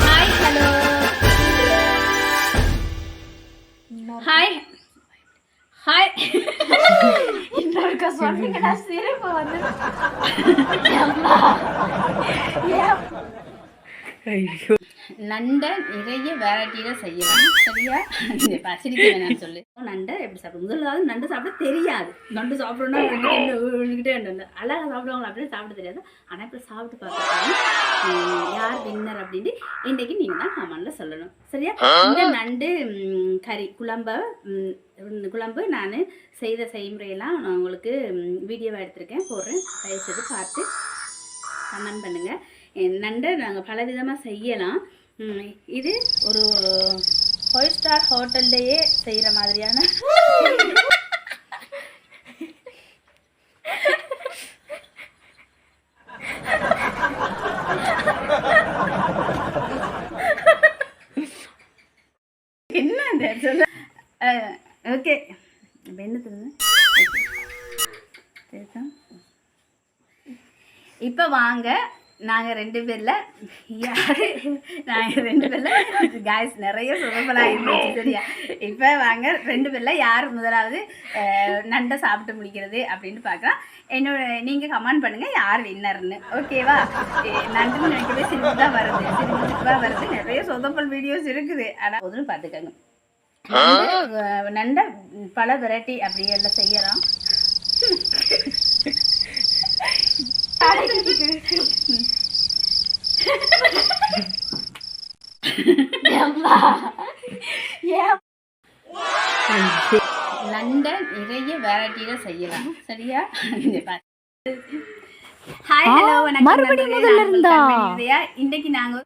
Hi hello hi hi இன்னொருக்க சொன்னீங்கன்னா சிரிப்பு வந்து நண்டை நிறைய வெரைட்டியில் செய்யலாம். சரியா? இப்போ சிரிக்க வேணாம்னு சொல்லு. நண்டை எப்படி சாப்பிடும் முதலாவது நண்டு சாப்பிட தெரியாது. நண்டு சாப்பிடணும்னா விழுந்துக்கிட்டே அழகாக சாப்பிடுவாங்க அப்படியே சாப்பிட தெரியாது. ஆனால் இப்போ சாப்பிட்டு பார்க்கலாம் யார் வின்னர் அப்படின்ட்டு இன்றைக்கு நீங்கள் தான் கமெண்டில் சொல்லணும். சரியா? இந்த நண்டு கறி குழம்ப இந்த குழம்பு நான் செய்த செய்முறையெல்லாம் நான் உங்களுக்கு வீடியோவாக எடுத்திருக்கேன். போடுறேன். தயவுசெய்து பார்த்து கமெண்ட் பண்ணுங்கள் நண்டை நாங்கள் பலவிதமாக செய்யலாம். இது ஒரு ஃபைவ் ஸ்டார் ஹோட்டல்லையே செய்கிற மாதிரியான என்ன சொல்ல ஓகே இப்போ என்ன தெரியுது இப்போ வாங்க. நாங்கள் ரெண்டு பேரில் யார்? நாங்கள் ரெண்டு பேரில். காய்ஸ் நிறைய சுகப்பலாக இருந்துச்சு சரியா? இப்போ வாங்க ரெண்டு பேரில் யார் முதலாவது நண்டை சாப்பிட்டு முடிக்கிறது அப்படின்னு பார்க்கலாம். என்னோட நீங்கள் கமெண்ட் பண்ணுங்கள் யார் வின்னர்னு ஓகேவா நண்டு நினைக்கவே சிரிப்பு தான் வருது. சிரிப்பு தான் வருது. நிறைய சொதப்பல் வீடியோஸ் இருக்குது. ஆனால் முதல்ல பார்த்துக்கோங்க. நண்டை பல வெரைட்டி அப்படி எல்லாம் செய்யலாம். நண்டை நிறைய வெரைட்டியில் செய்யலாம் சரியா ஹாய் ஹலோ வணக்கம் மறுபடியும். முதல்ல இருந்தா? இன்னைக்கு நாங்கள்